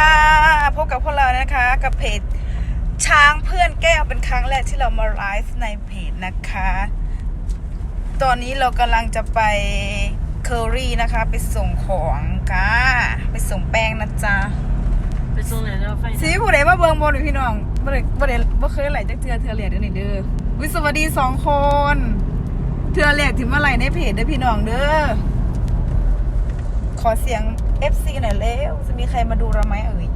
ค่ะพบกับพวกเรานะคะ กับเพจช้างเพื่อนแก้วเป็นครั้งแรกที่เรามาไลฟ์ในเพจนะคะ ตอนนี้เรากำลังจะไปเคอรี่นะคะ ไปส่งของค่ะ ไปส่งแป้งนะจ๊ะไปส่งเลยแล้วไฟสีผู้ใดมาเบิงบนพี่น้องบ่ได้บ่ได้บ่เคยไหลจักเทือเทือเหลียดเด้อนี่เด้อวิสวัสดีสองคน เทือเหลียดถึงมาไหลในเพจเด้อพี่น้องเด้อขอเสียง FC หน่อยเร็วจะมีใครมาดูเราไหมเอ่ย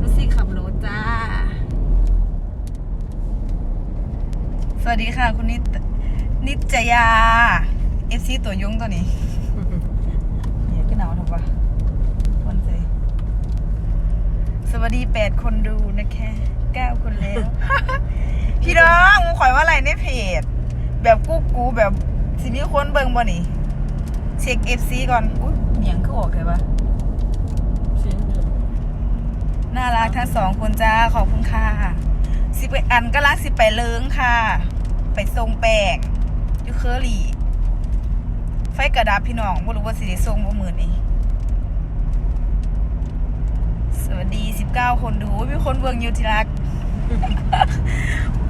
ลูซี่ขับรถจ้า สวัสดีค่ะ คุณนิตนิจยา FC ตัวยงตัวนี้เนี่ยก็หนาวถูกปะวันเจสวัสดีแปดคนดูนะคะเก้าคนแล้ว พี่น้องมึงขอยว่าอะไรในเพจ แบบกู้กูแบบ สิมีคนเบิ่งบ่นี่ เช็คเอฟซีก่อน อุ้ยเหมียงคือออกเลยปะเสียงเดือดน่ารักทั้งสองคนจ้า ขอบคุณค่ะ สิไปอันก็รักสิไปเลิงค่ะ ไปทรงแป้งอยูเคอรี่ ไฟกระดับพี่น้องไม่รู้ว่าสิได้ทรงบ่มือนี่สวัสดี 19 คนดูอุ๊ยมีคนเบิ่งอยู่ที่รัก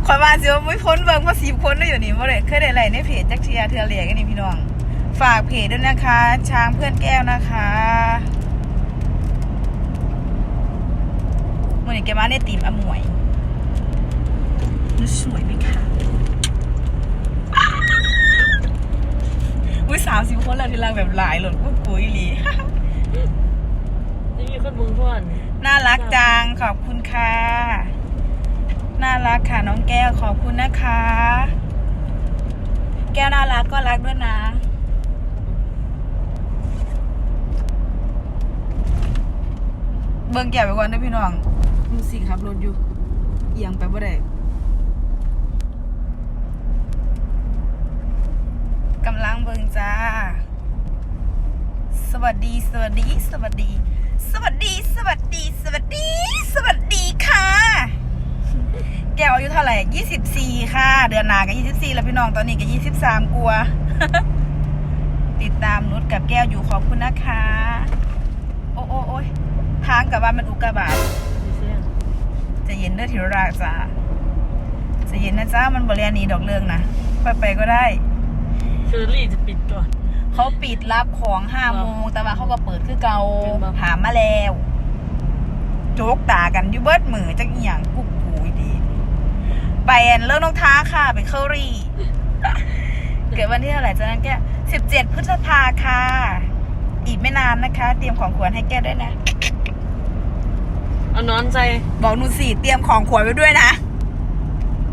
ขอยว่าสิว่าไม่พ้นเบิ่งว่าสิบคนได้อยู่นี่บ่ได้เคยได้ไลน์ในเพจจักเทียเทือเหลียกันนี่พี่น้อง ฝากเพจด้วยนะคะ ช้างเพื่อนแก้วนะคะมื่อนี้แกมาในตีมอมวยหนูสวยไหมคะอุ้ยสามสิบคนแล้วที่รักแบบหลายหล่นกุ๊กกุ๊ยอีหลีนี่มีคนมึงพ่อนน่ารักจังขอบคุณค่ะ น่ารักค่ะน้องแก้วขอบคุณนะคะ แก้วน่ารักก็รักด้วยนะเบิ่งแก้วไปก่อนนะพี่น้องดูสิครับรถอยู่เอียงไปบ่ได้กำลังเบิ่งจ้า สวัสดี สวัสดี สวัสดี สวัสดี สวัสดี สวัสดี สวัสดีค่ะ แก้วอายุเท่าไหร่ยี่สิบสี่ค่ะ เดือนหนากับยี่สิบสี่แล้วพี่น้องตอนนี้ก็ยี่สิบสามกลัว ติดตามนุชกับแก้วอยู่ขอบคุณนะคะ โอ้โอ้โอ้ยทางกับว่ามันอุกกาบาตมีเสียงใจะเย็นเด้อถิราจ้าใจะเย็นนะจ้ามันบริเวณนี้ดอกเรื่องนะไปไปก็ได้เชอรี่จะปิดก่อนเขาปิดรับของห้าครับโมงแต่ว่าเขาก็เปิดคือเกาเป็นบ่หามาแล้ว โจกตากันอยูเบิดมือจักอหย่างกุ๊กกูยดี ไปอันเลิกน้องท้าค่ะ ไปเคอรี่ เกิดวันที่เท่าไหร่จ้านั้นแกสิบเจ็ดพฤษภาค่ะ อีกไม่นานนะคะ เตรียมของขวัญให้แกด้วยนะ เอานอนใจบอกหนูสิเตรียมของขวัญไว้ด้วยนะ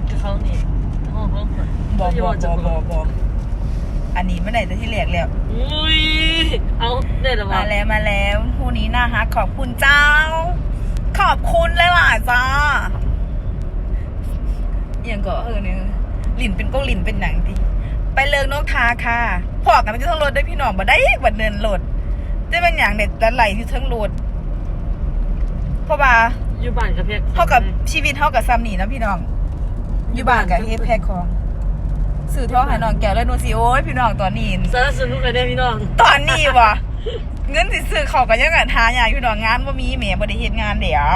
กับเขานี่ห้องห้องบอกบอกบอกบอกบอกอันนี้ไม่ไหนแต่ที่เรียกแล้วอุ้ยเอาได้หรอวะมาแล้วมาแล้วคู่นี้น่าฮักขอบคุณเจ้า ขอบคุณเลยล่ะจ้า อหย่างก็เออเนี่ยหลินเป็นก็หลินเป็นหนังดิไปเลิกนกทาค่ะพอกันมันจะทั้งรถได้พี่น้องบ่ได้บัดเดินรถจะเป็นอย่างเด็ดละไหลที่ทั้งรถเพราะว่าอยู่บ้านกับเพียกเท่ากับชีวิตเท่ากับซัมนี่นะพี่น้องอยู่บ้านกับเฮดแพ็คของสื่อท้องให้น้องแก้วแล้วนูสิโอ้ยพี่น้องตอนนี้สารสนุกเลยได้พี่น้อง ตอนนี้วะเงินสิซื้อเขาวก็ยังกันหาอย่างอยู่ดอกงานว่ามีแหม่บ่ได้เฮ็ดงานเดี๋ยว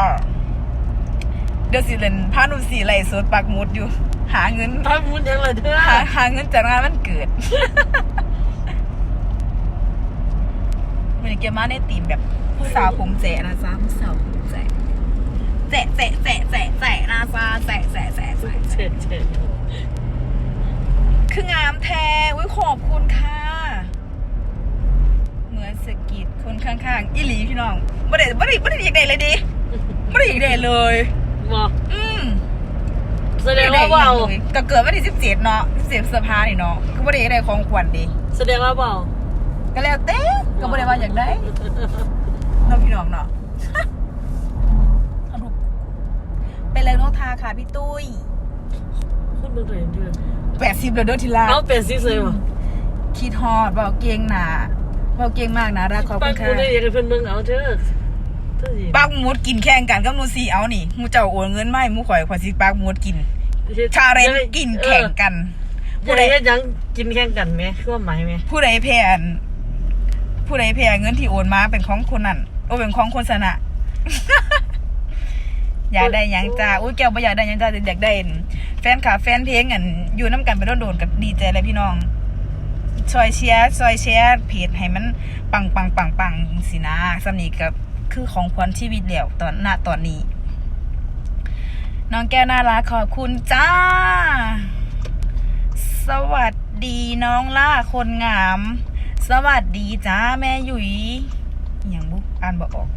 เดี๋ยวสิเล่นพาหนุสีไหลฟ์สดปักหมุดอยู่ หาเงินพักมุดยังเลยเด้อหาหาเงินจากงานมันเกิด มันเกมาในตีมแบบผู้สาวผมแจนะจ๊ะผู้สาวผมแจแจะแจะแจะแจะแจะนะจ๊ะแจะแจะแจะแจะเฉดเฉดคืองามแท้อุ้ยขอบคุณค่ะ เหมือนสะกิดคนข้างๆอีหลีพี่น้องบ่ได้บ่ได้บ่ได้อยากได้เลยดิบ่ได้อยากได้เลย บอกอืมแสดงว่าเบาบ่ได้อยกได้เลยก็เกิดวันที่สิบเจ็ดเนาะสิบเจ็ดพฤษภานี่เนาะก็บ่ได้อยากได้ของขวัญดิแสดงว่าเบาก็แล้วแต่ก็บ่ได้ว่าอยากได้เนาะพี่น้องเนาะเอาดูไปเลยนกทาค่ะพี่ตุ้ยคนเบิ่งตัวเองเดือนแปดสิบเลยเด้อทีละเอาเป็นซิเลยวะคิดฮอดเบาเก่งหนาเบาเก่งมากนะรักขอบปัคุกณค่ะมุดได้ยังเพิ่นเบิ่งเอาเด้อเท่าสิ ปากหมูดกินแข่งกันกับหนูสีเอานี่หมูเจ้าโอนเงินมาให้หมูข่อยข่อยสิปากหมูดกินชาเรนกินแข่งกัน ผู้ใดเฮ็ดหยังกินแข่งกันไหมคือว่าหมายไหมผู้ใดแพ้อันผู้ใดแพ้เงินที่โอนมาเป็นของคนนั้นโอ้เป็นของคนสนะอยากได้หยังจ้าอุ้ยแก้วบ่อยากได้หยังจ้าแต่อยากได้แฟนคลับแฟนเพลงอันอยู่น้ำกันไปโดนๆกับดีใจเลยพี่น้องซอยเชียร์ซอยแชร์เพจให้มันปังปังปังปังสินะสำนีกับ คือของขวัญชีวิตแล้วตอนณตอนนี้ น้องแก้วน่ารักขอบคุณจ้า สวัสดีน้องล่าคนงาม สวัสดีจ้าแม่หยุยอย่างบุกอ่านบอกออก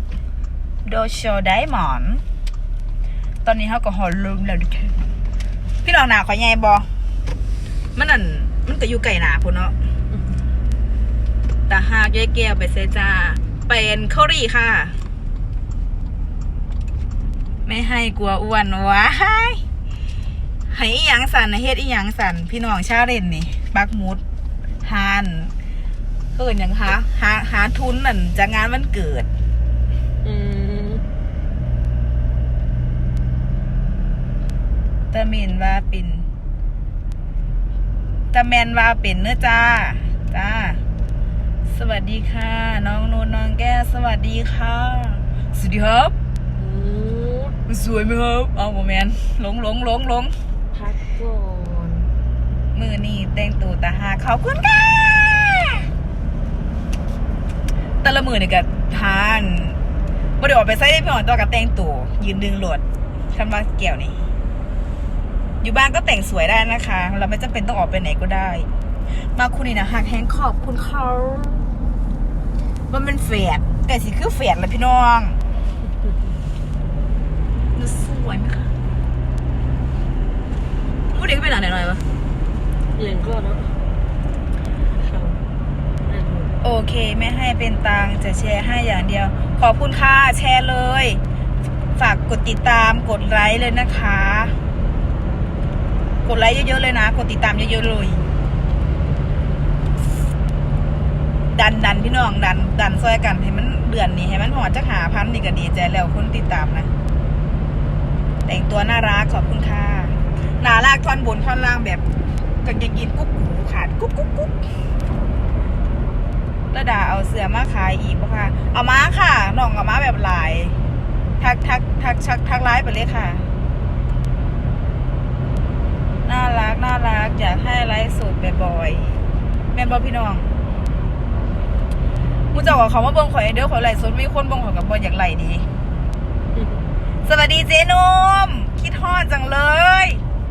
โดโชไดมอน ตอนนี้เขาก็หอลมแล้วด้อพี่น้องหนาขอใหญ่บอมันนั่นมันก็อยู่ไก่หนาพุ่นเนาะแต่หากยายแก้วไปเซจ้า เป็นข้าวรีค่ะ ไม่ให้กลัวอ้วนวะให้อีหยังสันนะเฮ็ดอีหยังสันพี่น้องชาเรนนี่บักมุดฮานเกิดหยังคะหาหาทุนนั่นจากงานวันเกิด อืมตะเมนว่าเป็นตะแมนว่าเป็นเนื้อจ้า จ้า สวัสดีค่ะ น้องนูนน้องแก้วสวัสดีค่ะ สวัสดีครับ อืมสวยไหมครับเอาโมแมนหลงหลงหลงหลงพักก่อนมือนี่แต่งตัวตาหาขอบคุณค่ะแต่ละมือนี่กับทานบ่ได้ออกไปใส่ได้พี่หอนตัวกับแต่งตัวยืนดึงโหลดคำว่าเกี่ยวนี่อยู่บ้านก็แต่งสวยได้นะคะ เราไม่จำเป็นต้องออกไปไหนก็ได้ มาคุณนี่นะหักแฮงขอบคุณเขามันเป็นแฝดไก่สีคือแฝดเลยพี่น้องดูส วยไหมคะพูดเด็กไปไหนหน่อยๆวะเอียงก็เนาะครับได้ดูโอเค ไม่ให้เป็นตังค์จะแชร์ให้อย่างเดียว ขอบคุณค่ะแชร์เลย ฝากกดติดตามกดไลค์เลยนะคะ กดไลค์เยอะๆเลยนะ กดติดตามเยอะๆเลย ดันดันพี่น้องดัน ดันซอยกันให้มันเดือนนี้ให้มันหอดจะหาพันนี่ก็ดีใจแล้วคนติดตามนะ แต่งตัวน่ารักขอบคุณค่ะหนาลากท่อนบนท่อนล่างแบบกางเกงยีนกุ๊กกูขาดกุ๊กกุ๊กกุ๊กระดาเอาเสือมาขายอีกปะคะเอามาค่ะน้องเอามาแบบหลาย ทักทักทักชักทักไลฟ์ไปเลยค่ะ น่ารักน่ารักอยากให้ไลฟ์สดบ่อยๆแม่นบอพี่น้องมูเจะบอกเขาว่าเบิ้งข่อยเด้อข่อยไหลฟ์สดมีคนเบิ้งข่อยกับบออยากไลดี สวัสดีเจนุ่มคิดฮอดจังเลย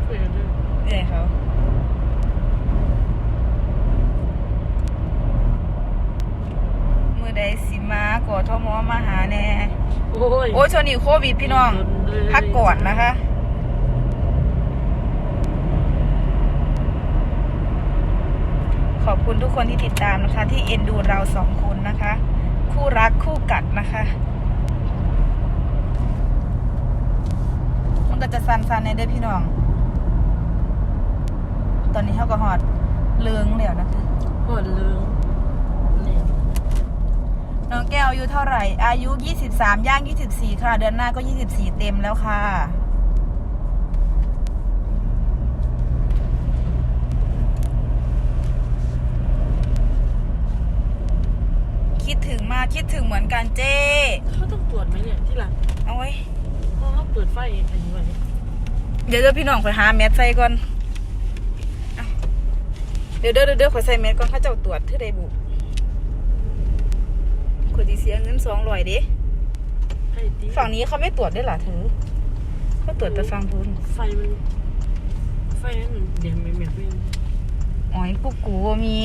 เปิดดูเดี๋ยวเขามือใดสิมากอทมมาหาแน่ โอ้ยโอ้ยช่วงนี้โควิดพี่น้อง พักก่อนนะคะ ขอบคุณทุกคนที่ติดตามนะคะ ที่เอ็นดูเราสองคนนะคะ คู่รักคู่กัดนะคะ มัน ก็จะซันๆในเด้อพี่น้อง ตอนนี้เขาก็หอดเลืองแล้วนะคะหอดเลืองเนี่ยน้องแก้วอายุเท่าไหร่ อายุ 23 ย่าง 24 ค่ะ เดือนหน้าก็ 24 เต็มแล้วค่ะคิดถึงมากคิดถึงเหมือนกันเจ้เขาต้องตรวจไหมเนี่ยที่หลังเอาไว้ เพราะเขาเปิดไฟอะไรอย่างเงี้ยเดี๋ยวเดี๋ยวพี่น้องขอหาแมสใส่ก่อนเอาเดี๋ยวเดี๋ยวเดี๋ยวเดี๋ยวขอใส่แมสก่อนเขาเจ้าตรวจเท่าใดบุคนที่เสียเงินสองร้อยดิให้ตีฝั่งนี้เขาไม่ตรวจได้วยเหรอเธอเขาตรวจแต่ฝั่งทุนไฟมัน ไฟนั้นมันเดี๋ยวไม่เหม็นไม่อ๋อยกูกูมี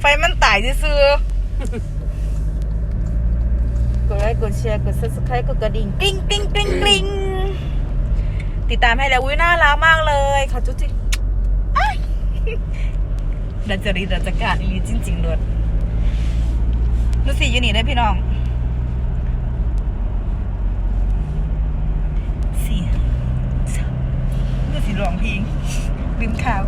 ไฟมันตายซื่อๆ กดไลค์กดแชร์กด subscribe กดกระดิ่งกริ๊งกริ๊งกริ๊งกริ๊งติดตามให้แล้วอุ้ยน่ารักมากเลยขอจุ๊จิอ้ายดัจจริตดัจจการอีหลีจริงๆเลยนูสิอยู่นี่ได้พี่น้องสี่นูสิร้องเพลงลืมข่าว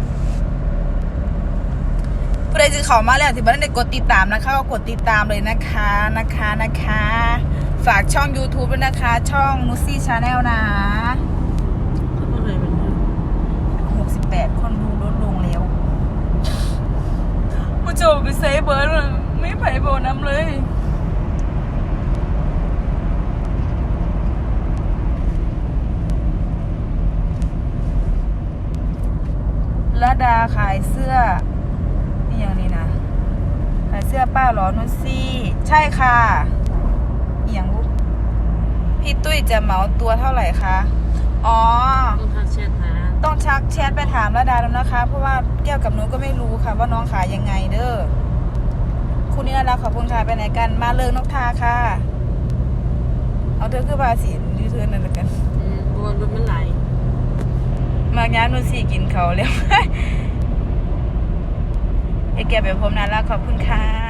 ผู้ใดซื้อเขามาแล้วที่บ้านได้กดติดตามนะคะก็กดติดตามเลยนะคะนะคะนะคะ ฝากช่อง YouTube ด้วยนะคะ ช่องนุซี่ชาแนลนะเขาเป็นอะไรเป็นเนี่ย68 คนดูลดลงแล้วผู้โจไปเซฟเบิร์ดไม่ไผ่บบน้ำเลยละดาขายเสื้อ นี่อย่างนี้นะ ขายเสื้อป้าเหรอนุชซี่ ใช่ค่ะอหย่างลูก พี่ตุ้ยจะเหมาตัวเท่าไหร่คะ อ๋อ ต้องทักแชทหาต้องชักแชทไปถามระดาแล้วนะคะ เพราะว่าแก้วกับหนูก็ไม่รู้ค่ะ ว่าน้องขายยังไงเด้อ คุณนี่น่ารักขอบคุณค่ะไปไหนกัน มาเลิงนกทาค่ะ เอาเธอคือภาษียืดเธอนั่นละกันอืมบวนรถมันไหลมากย้ำนูสี่กินเขาวแล้วไอ้แกแบบผมน่ารักขอบคุณค่ะ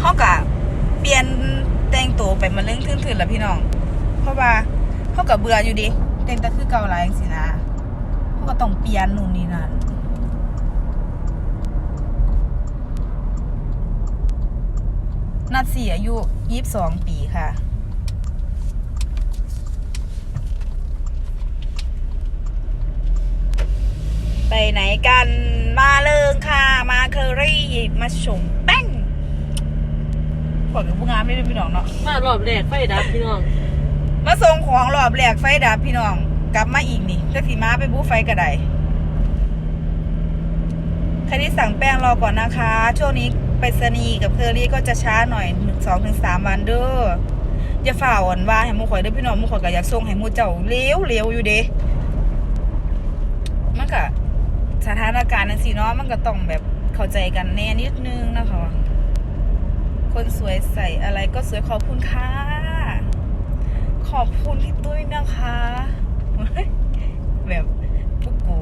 เขากะเปลี่ยนแต่งตัวไปมาเรื่องทื่นๆแล้วพี่น้อง เพราะว่าเขากะเบื่ออยู่ดิแต่งแต่คือเก่าหลายสินะเขาก็ต้องเปลี่ยนนู่นนี่นั่นนัดสี่อายุยี่สิบสองปีค่ะไปไหนกันมาเลิงค่ะ มาเคอรี่มาชม ป้งขอกับผู้งามไม่ได้พี่น้องเนาะมารอบแรกไฟดับพี่น้องมาส่งของรอบแรกไฟดับพี่น้อง กลับมาอีกนี่จะสีมาไปบู๊ไฟกระไดใครที่สั่งแป้งรอก่อนนะคะ ช่วงนี้ไปรษณีย์กับเคอรี่ก็จะช้าหน่อยสองถึงสามวันเด้ออย่าฝ่าอ่อนว่าให้หมูข่อยเด้อพี่น้องหมูข่อยก็อยากส่งให้หมูเจ้าเลี้ยวเลี้ยวอยู่เด้มันก็สถานการณ์นังสีเนาะมันก็ต้องแบบเข้าใจกันแน่นิดนึงนะคะ คนสวยใส่อะไรก็สวยขอบคุณค่ะ ขอบคุณพี่ตุ้ยนะคะ แบบพวกกู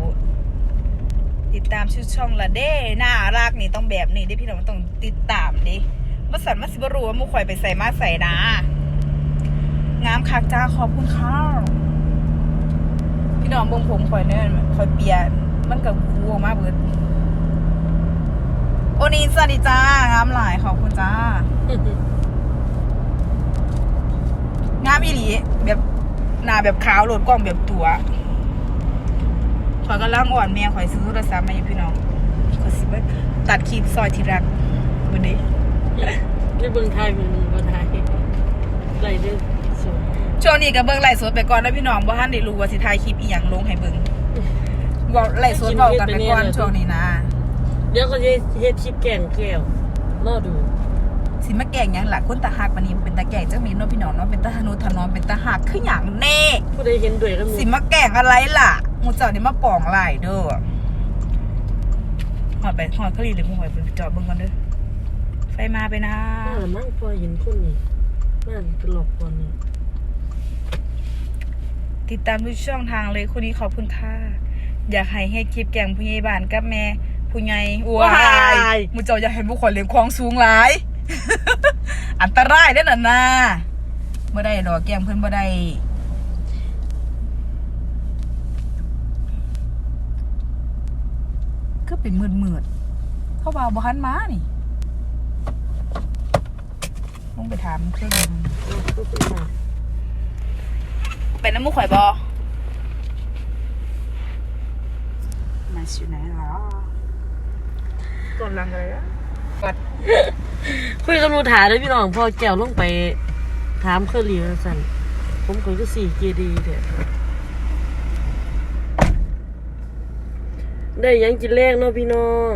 ติดตามชื่อช่องละเด้น่ารักนี่ต้องแบบนี้ด้พี่น้องต้องติดตามดิมาสันมาสิบรูว่ามุข่อยไปใส่มาใส่นะ งามคักจ้าขอบคุณค่ะพี่น้องบงผมข่อยเนี่ยข่อยเปลี่ยนมันกับคูออกเบิด โอนีสวัสดีจ้างามหลายขอบคุณจ้างามอีหลีแบบหน้าแบบขาวโหลดกล้องแบบตัวข่อยก็ล่างอ่อนแม่ข่อยซื้อโทรศัพท์มาอยู่พี่น้องข่อยสิไปตัดคลิปซอยที่รักวันนี้ในเมืองไทยมันมีปัญหาไหลเด้อสวยช่วงนี้ก็เบิ่งไลฟ์สดไปก่อนนะพี่น้องบ่ทันได้รู้ว่าสิถ่ายคลิปอีหยังลงให้เบิ่งเว้าไลฟ์สดเว้ากันไปก่อนช่วงนี้นะ เดี๋ยวก็จะเฮ็ดคลิปแกงแก้วรอดู สิมาแกล้งหยังล่ะคนตาหักปานนี้เป็นตาแกล้งจังมีเนาะพี่น้องเนาะเป็นตาหนุถนอมเป็นตาหักคือหยังแน่ผู้ใดเห็นด้วยก็มีสิมาแกล้งอะไรล่ะหมูเจ้านี่มาปองหลายเด้อหอดไปหอดคลีหรือหอยไปจอดเบิ่งก่อนเด้อไฟมาไปนะน่าละมั่งพอเห็นคนนี่น่าตลกกว่านี้ติดตามทุกช่องทางเลยคนนี้ขอบคุณค่ะอยากให้ให้คลิปแกล้งผู้ใหญ่บ้านกับแม่ ผู้ใหญ่ว้ายหมูเจ้าอยากให้บุคคลเลี้ยงของสูงหลาย อันตรายเด้อน่ะนะเมื่อได้ดอกแกล้งเพิ่นบ่ได้ก็เป็นมืดมืดๆเขาว่าบ่หันมานี่ลงไปถามเครื่องมันเอาก็เป็นมาเป็นน้ำมูกข่อยบอมาอยู่ไหนหรอ ก่อนลังอะไรอะคุยกับหนูถาเลยพี่น้องพอแก้วลงไป ถามเคอรี่ว่าสั่นผมก็ก็สี่เกดีเด้อได้ยังกินแรกเนาะพี่น้อง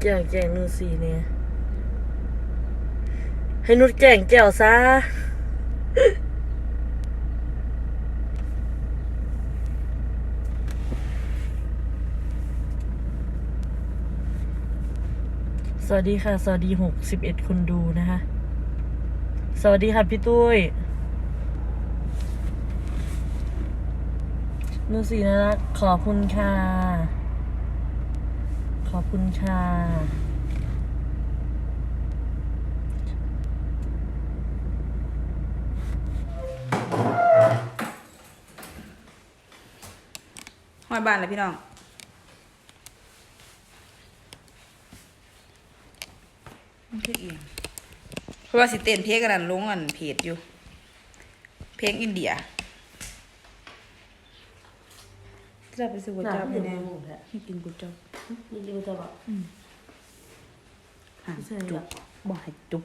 แก้วแกงนูสีเนี่ย ให้นุดแกงแก้วซะ วัสดีค่ะ สวัสดีหกสิบเอ็ดคนดูนะคะ สวัสดีค่ะพี่ตุ้ยนูสีนะขอบคุณค่ะ ขอบคุณค่ะ หอยบานเลยพี่น้อง มันเพลงเองเพราะว่าสิเต้นเพลงกันนั่นลงอันเพจอยู่ เพลงอินเดียจะไปซื้อก๋วยจั๊บไปแน่ให้กินก๋วยจั๊บนี่กินจะบอกห่างใช่จุละบบ่ให้จุบ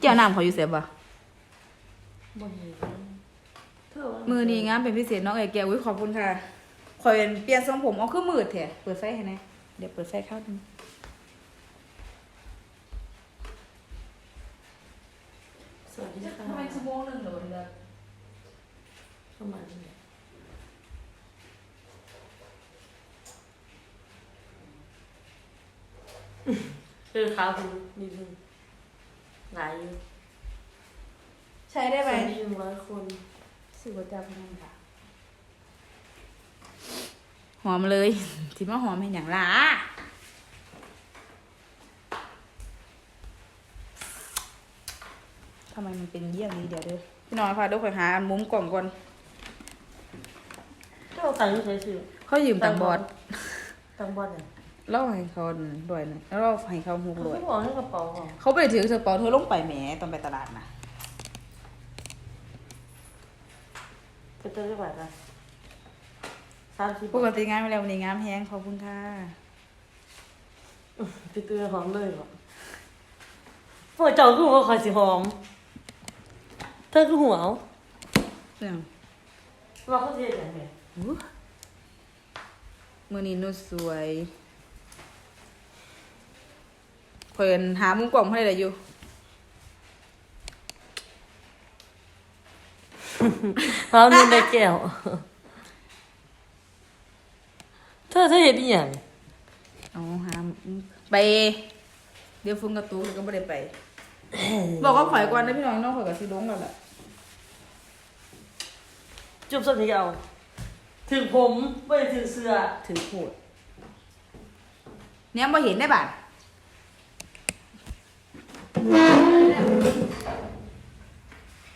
เจ้าน้ำเขาอยู่เสียบ่บ่เห็นเธอว่ามือนี้งามเป็นพิเศษน้องเอ๋แก้วอุ้ยขอบคุณค่ะคอยเปลี่ยนทรงผมเอาคือมืดแท้เปิดไฟให้แน่เดี๋ยวเปิดไฟเข้าดู สวัสดีค่ะทำไมชั่วโมงนึงเหรอเดือประมาณนี้คือขาคุณนิดนึงหลายอยู่ใช้ได้ไหมสวัสดีหนึ่งร้อยคนซื้อก๋วยจั๊บนั่นค่ะหอมเลย ที่มาหอมให้อย่างล่ะ ทำไมมันเป็นเยี่ยงนี้เดี๋ยวเด้อพี่น้อยพาเดูคอยหาอันมุมกล่องก่อนก็เอาตังค์ใช้ซื้อเขายืมตังค์บอดตังค์บอดเนี่ยเล่าให้เขาด้วยนะแล้วเราให้เขาหกเขาร้อยบอกให้กระเป๋าของเขาไปถือกระเป๋าเธอลงไปแหมตอนไปตลาดนะไปเจอได้แบบละสามสิบปกติงานไปแล้ววันนี้งามแฮงขอบคุณค่ะไปเจอหอมเลยเหรอพวกเจ้าคือหัวคอยสิหอมเธอคือหัวเอาเรื่องว่าเขาเทียนอย่างไรอู้มือนี้นุชสวยเพิ่นหามุมกล่องให้ได้อยู่เขาเน้นได้แก้วเธอเธอเห็นอีหยังเอาหาไป เดี๋ยวฟุ้งกระตูก็ไม่ได้ไป บอกว่าข่อยก่อนนะพี่น้องน้องข่อยกับซีลงแล้วแหละ จุบสักทีเอา ถึงผมไม่ได้ถึงเสื้อถือโคตรเนี่ยมาเห็นได้บ่า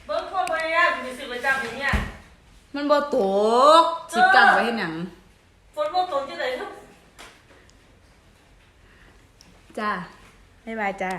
เบิ้งคนไปยากมีสิประจำอย่างเงี้ยมันบ่ตกสิกังไว้เห็นหยัง ฝนบ่ตกที่ไหนครับ จ้าบ๊ายบายจ้า